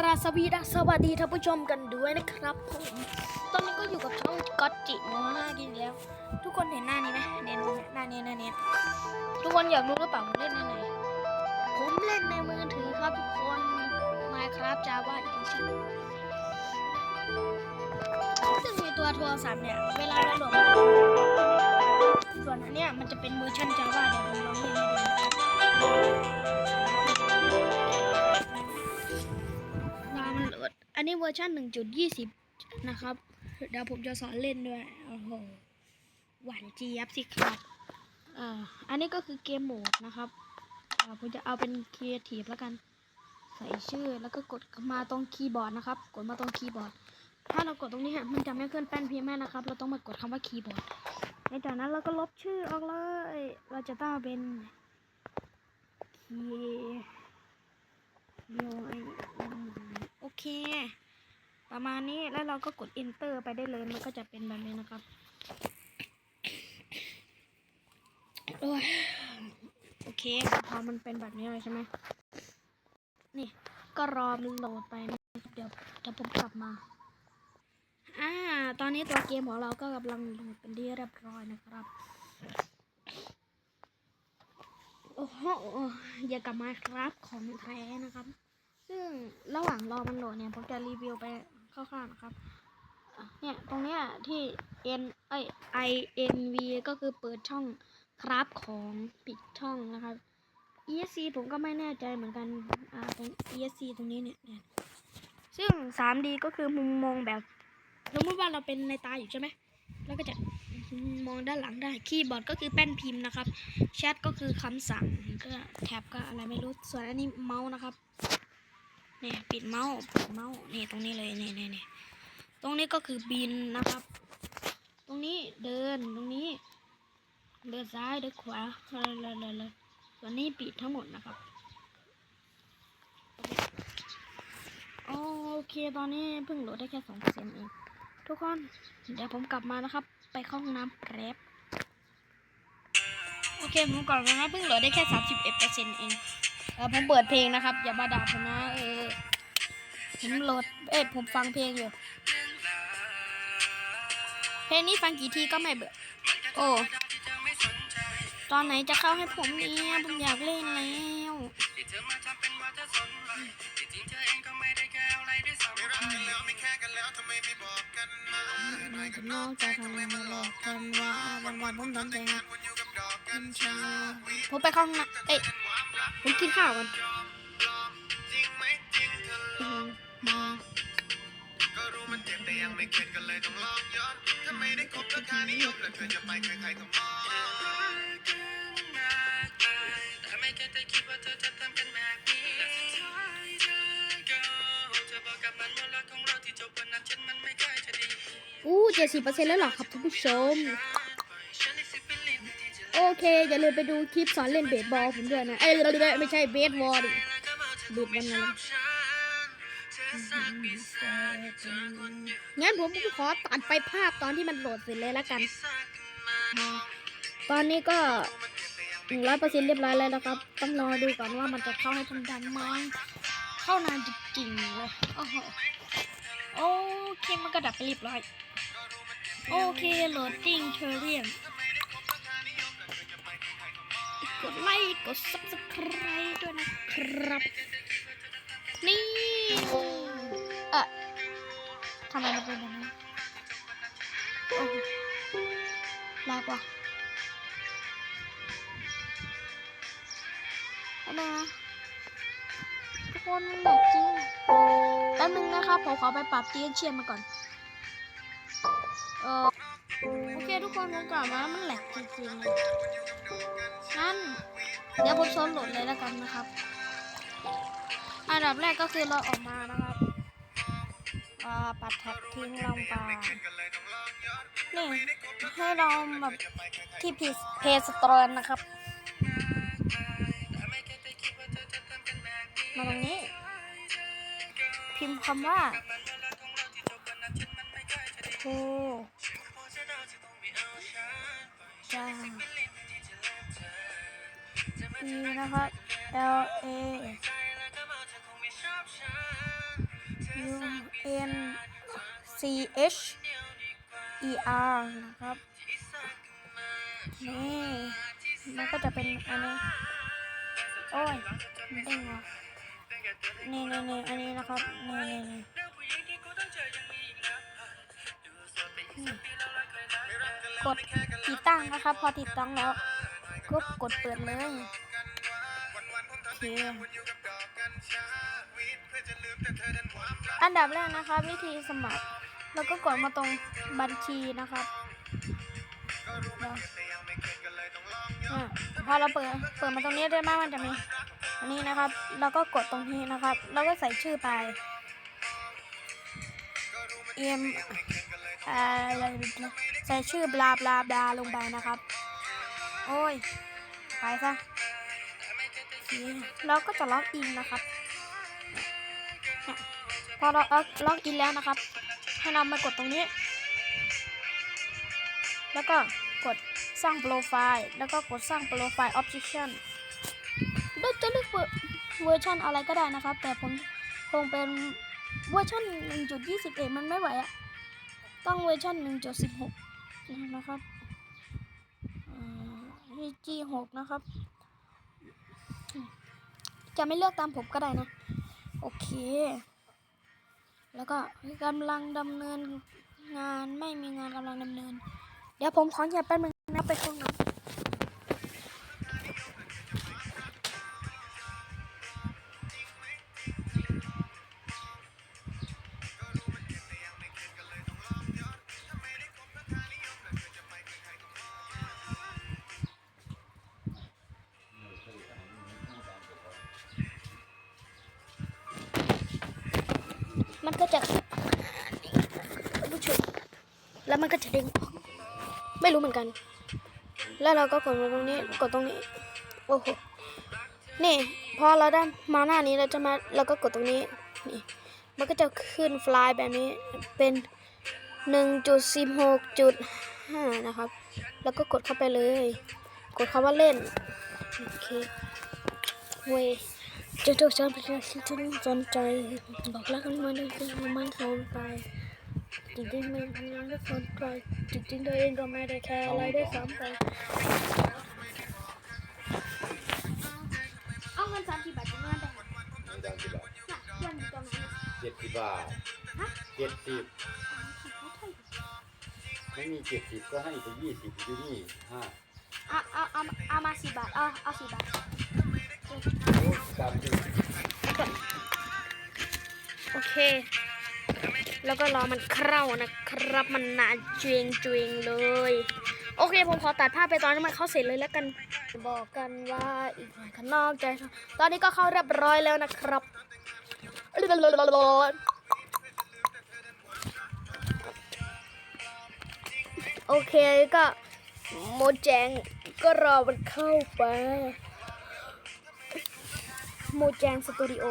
ราสวีดสวัสดีท่านผู้ชมกันด้วยนะครับผมตอนนี้ก็อยู่กับช่องก็จิโมห้ากินแล้ว ทุกคนเห็นหน้านี้ไหมเนี่ยหน้านี้หน้านี้ทุกคนอยากรู้หรือเปล่าผมเล่นในไหนผมเล่นในมือถือครับทุกคน Minecraft Java Edition ซึ่งมีตัวโทรศัพท์เนี่ยเวลาเราโหลดส่วนอันเนี้ยมันจะเป็นเวอร์ชัน Java เดี๋ยวผมลองเล่นให้ดู อันนี้เวอร์ชัน1.20 นะครับ เดี๋ยวผมจะสอนเล่นด้วย โอ้โห หวานเจี๊ยบสิครับอ่าอันนี้ก็คือเกมโหมดนะครับอ่าผมจะเอาเป็นครีเอทีฟแล้วกัน ใส่ชื่อแล้วก็กดมาตรงคีย์บอร์ดนะครับ กดมาตรงคีย์บอร์ด ถ้าเรากดตรงนี้ฮะมันจะไม่ขึ้นแป้นพิมพ์นะครับ เราต้องมากดคำว่าคีย์บอร์ดในจากนั้นเราก็ลบชื่อออกเลย เราจะต้องเป็นคีย์โยโอ เค ประมาณนี้แล้วเราก็กด enter ไปได้เลยมันก็จะเป็นแบบนี้นะครับโอ้ยโอเคพอมันเป็นแบบนี้เลยใช่ไหมนี่ก็รอมันโหลดไปนะเดี๋ยวเดี๋ยวผมกลับมาอ่าตอนนี้ตัวเกมของเราก็กำลังโหลดเป็นที่เรียบร้อยนะครับโอ้โหอย่ากลับมาครับของแท้นะครับ ซึ่งระหว่างรอมันโหลดเนี่ยผมจะรีวิวไปคร่าวๆนะครับ เนี่ย ตรงเนี้ยที่ n เอ้ย i n v ก็คือเปิดช่องครับของปิดช่องนะครับ esc ผมก็ไม่แน่ใจเหมือนกัน อ่า ตรง esc ตรงนี้เนี่ยเนี่ย ซึ่ง 3D ก็คือมุมมองแบบสมมติว่าเราเป็นในตาอยู่ใช่ไหม แล้วก็จะมองด้านหลังได้ คีย์บอร์ดก็คือแป้นพิมพ์นะครับ แชทก็คือคำสั่ง ก็แท็บก็อะไรไม่รู้ ส่วนอันนี้เมาส์นะครับ เนี่ยปิดเมาส์ปิดเมาส์นี่ตรงนี้เลยนี่นี่นี่ตรงนี้ก็คือบินนะครับ ตรงนี้เดินตรงนี้ เดินซ้ายเดินขวาเลยเลยเลยเลยส่วนนี้ปิดทั้งหมดนะครับโอเคตอนนี้เพิ่งโหลดได้แค่สองเปอร์เซ็นต์เองทุกคนเดี๋ยวผมกลับมานะครับ ไปเข้าห้องน้ำแป๊บโอเคผมกลับมานะเพิ่งโหลดได้แค่สามสิบเอ็ดเปอร์เซ็นต์เองเออผมเปิดเพลงนะครับ อย่ามาด่าผมนะเออ ผมโหลด เอ้ยผมฟังเพลงอยู่ เพลงนี้ฟังกี่ทีก็ไม่เบื่อ โอ้ ตอนไหนจะเข้าให้ผมเนี่ยผมอยากเล่นแล้วนอกจากทำไมมาหลอกกันว่าวันวันๆผมทำแต่งานกัญชาผมไปเข้าห้องน้ำเอ้ยผมกินข้าวกัน เจ็บแต่ยังไม่เข็ดก็เลยต้องลองย้อนถ้าไม่ได้คบก็ค่านิยมแล้วเธอจะไปใครๆก็มองแต่ไม่เคยได้คิดว่าเธอจะทำกันแบบนี้และสุดท้ายเธอก็เธอบอกกับมันว่ารักของเราที่จบวันนั้นฉันมันไม่เคยจะดีอู้เจ็ดสิบเปอร์เซ็นต์แล้วเหรอครับท่านผู้ชม โอเค อย่าลืมไปดูคลิปสอนเล่นเบสบอลผมด้วยนะ เอ้ยไม่ใช่เบสบอลดิแล้วก็มาเธอเบสบอลอะ งั้นผมขอตัดไปภาพตอนที่มันโหลดเสร็จเลยแล้วกัน ตอนนี้ก็หนึ่งร้อยเปอร์เซ็นต์เรียบร้อยแล้วนะครับ ต้องรอดูก่อนว่ามันจะเข้าให้ทันดันไหมเข้านานจริงๆเลยโอ้โหโอเคมันก็ดับไปเรียบร้อย โอเคโหลดดิ้งเทอร์เรียมกดไลค์กด subscribe ด้วยนะครับ นี่ำไมมันเป็นแบบนี้โอ้โหลากว่ะเอามาทุกคนมันแบบจริงแป๊บนึงนะครับผมขอไปปรับเตียงเชียนมาก่อน เออโอเคทุกคนผมกลับมามันแหลกจริงๆเลยงั้นเดี๋ยวผมโซนโหลดเลยแล้วกันนะครับ อันดับแรกก็คือเราออกมานะครับ อ่าปัดแท็บทิ้งลงไปนี่ให้เราแบบที่เพจเพสตรอนนะครับ มาตรงนี้ พิมพ์คำว่าโทรจ้านี่นะครับ L A n C H E R นะครับนี่มันก็จะเป็นอันนี้โอ้ยมันเด้งว่ะนี่นี่นี่อันนี้นะครับนี่นี่นี่กดติดตั้งนะครับ พอติดตั้งแล้วก็กดเปิดเลยโอเค อันดับแรกนะครับ วิธีสมัคร แล้วก็กดมาตรงบัญชีนะครับเดี๋ยวอะพอเราเปิดเปิดมาตรงนี้ได้ไหมมันจะมีอันนี้นะครับแล้วก็กดตรงนี้นะครับ แล้วก็ใส่ชื่อไป m อะไรใส่ชื่อบลาบลาบลาลงไปนะครับ โอ้ย ไปซะโอเคแล้วก็จะล็อกอินนะครับเนี่ย พอเราล็อกอินแล้วนะครับ ให้เรามากดตรงนี้ แล้วก็กดสร้างโปรไฟล์ แล้วก็กดสร้างโปรไฟล์ option เราจะเลือกเวอร์ชันอะไรก็ได้นะครับ แต่ผมคงเป็นเวอร์ชัน1.21 มันไม่ไหวอะต้องเวอร์ชัน1.16 นะครับ G6 นะครับ จะไม่เลือกตามผมก็ได้นะ อเค แล้วก็กำลังดำเนินงานไม่มีงานกำลังดำเนิน เดี๋ยวผมขออย่าแป๊บนึงนะไปห้องน้ มันก็จะผู้ชมแล้วมันก็จะเด้งออกไม่รู้เหมือนกัน แล้วเราก็กดตรงนี้กดตรงนี้โอ้โหนี่พอเราได้มาหน้านี้เราจะมาเราก็กดตรงนี้นี่มันก็จะขึ้นไฟล์แบบนี้เป็น 1.16.5 นะครับ แล้วก็กดเข้าไปเลย กดคำว่าเล่น โอเคเว้ย จะถูกฉันเป็นที่ฉันสนใจบอกรักกันมาด้วยกันมันสนใจจริงๆไม่ทำงานก็สนใจจริงๆตัวเองก็ไม่ได้แคร์อะไรได้วยซ้ำไปเอาเงินสามสิบบาทจะมาได้น่ะเพื่อนอยู่ตรงนั้นเจ็ดสิบบาทเจ็ดสิบไม่มีเจ็ดสิบก็ให้ไปยี่สิบอยู่นี่ห้าเอาเอาเอาเอามาสี่บาทเอาเอาสี่บาท โอเค แล้วก็รอมันเคร่านะครับ มันนานจริงจริงเลย โอเค ผมขอตัดภาพไปตอนที่มันเข้าเสร็จเลยแล้วกัน บอกกันว่าอีกหน่อยข้างนอกใจ ตอนนี้ก็เข้าเรียบร้อยแล้วนะครับโอเคก็โมแจงก็รอมันเข้าไป โมแจงสตูดิโอ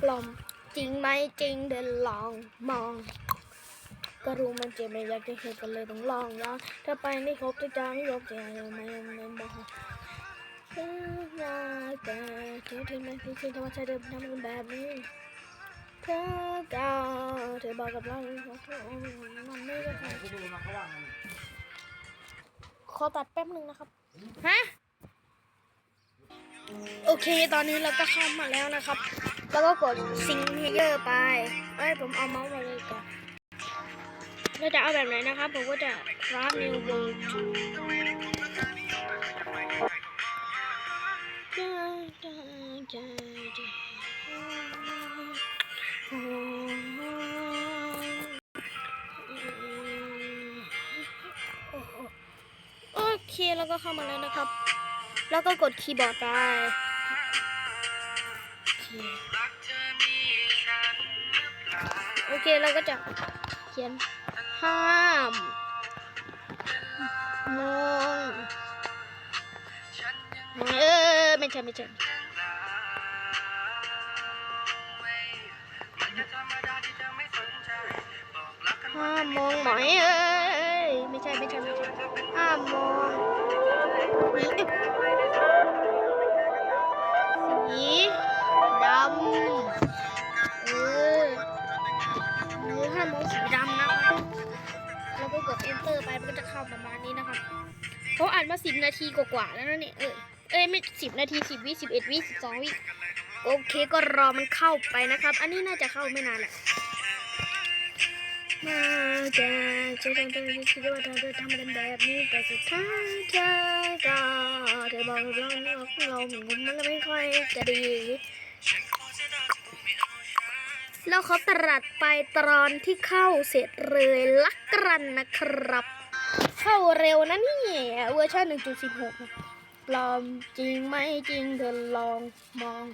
ปลอมจริงไหมจริงเดินลองมอง ก็รู้มันเจ็บไม่อยากจะเห็นกันเลยต้องลองลองถ้าไปไม่ครบจะจางไม่ครบจะยังไม่ไม่บอกเธอยากแต่เธอที่ไม่ที่ที่ธรรมชาติเดิมทำกันแบบนี้เธอเก่าเธอบอกกับเราว่าเธอมันไม่ได้ขอตัดแป๊บนึงนะครับ ฮะ โอเค ตอนนี้เราก็เข้ามาแล้วนะครับ แล้วก็กดซิงเพเยอร์ไป เอ้ย ผมเอาเมาส์มาเลยก่อน เราจะเอาแบบไหนนะครับ ผมก็จะคราฟนิวเวิร์โอเค แล้วก็เข้ามาแล้วนะครับ แล้วก็กดคีย์บอร์ดไปโอเคโอเคเราก็จะเขียนห้ามมองเออไม่ใช่ไม่ใช่ห้ามมองหมอยเอ้ยไม่ใช่ไม่ใช่ไม่ใช่ห้ามมอง เข้าประมาณนี้นะคะเขาอ่านมาสิบนาทีกว่าๆแล้วนะเนี่ยเออเอ้ยไม่สิบนาทีสิบวิสิบเอ็ดวิสิบสองวิโอเคก็รอมันเข้าไปนะครับ อันนี้น่าจะเข้าไม่นานแหละมาจะจะทำเธอคิดว่าเธอจะทำเป็นแบบนี้แต่สุดท้ายเธอก็เธอบอกเราเรื่องของเราเหมือนกันมันไม่ค่อยจะดีแล้วเขาตรัสไปตอนที่เข้าเสร็จเลยลักกันนะครับ เข้าเร็วนะนี่เวอร์ชัน1.16ปลอมจริงไหมจริงเธอลองมอง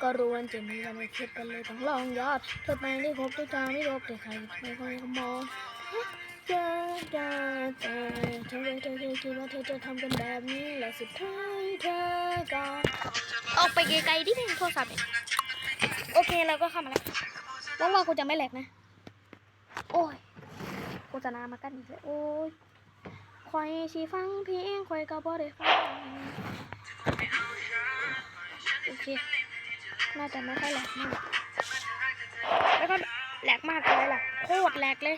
ก็รู้ว่าจะมีอะไรคิดกันเลยต้องลองยอดเธอแปลงที่พบด้วยตาไม่พบแต่ใครไม่ค่อยมองจอเจอเจอเธอเธอเธอคิดว่าเธอจะทำกันแบบนี้และสุดท้ายเธอก็ออกไปไกลๆที่เป็นโทรศัพท์โอเคเราก็เข้ามาแล้วหวังว่ากูจะไม่แหลกนะ โอ้ย ฆษณามากันอีกแล้วโอ้ยคอยชีฟังเพลงคอยก็บ่ได้ฟังโอเค น่าจะไม่ค่อยแหลกมาก แล้วก็แหลกมากเลยล่ะ โคตรแหลกเลย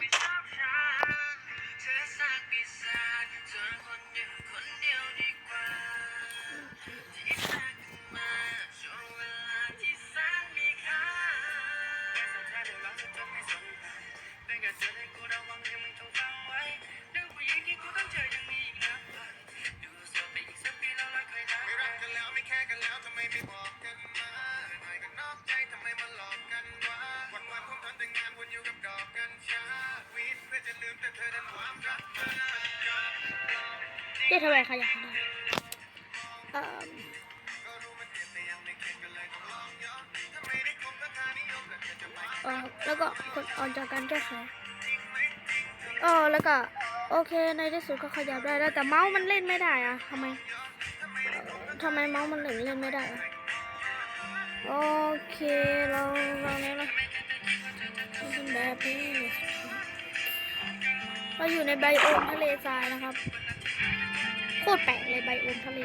ต่เธอจะไปเอ่อแล้วก็กดออนจากการแก้ไขอ๋อแล้วก็ โอเคในที่สุดก็ขยับได้แล้วแต่เมาส์มันเล่นไม่ได้อะทำไมทำไมเมาส์มันถึงเล่นไม่ได้อะโอเคเราเราเนี้ยนะแบบนี้ เราอยู่ในไบโอมทะเลทรายนะครับ โคตรแปลกเลยไบโอมทะเล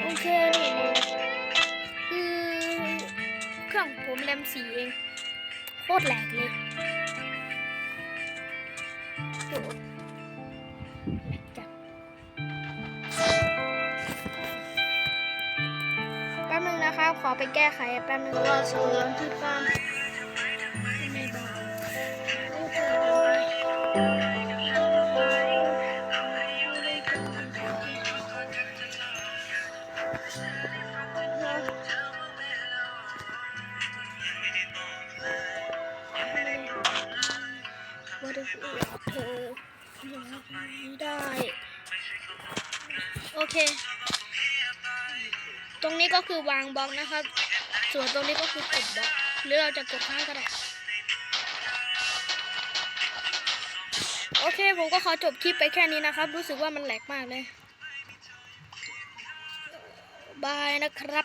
โอเคโอเคนี่เลยคือเครื่องผมแรมสีเอง โคตรแหลกเลยแหลกจัดแป๊บนึงนะครับ ขอไปแก้ไขแป๊บนึงรอสอนที่บ้า ว่าจะพูดกับเธอไม่ได้ โอเค ตรงนี้ก็คือวางบล็อกนะครับ ส่วนตรงนี้ก็คือกดบล็อก หรือเราจะกดข้างก็ได้ โอเค ผมก็ขอจบคลิปไปแค่นี้นะครับ รู้สึกว่ามันแหลกมากเลย บายนะครับ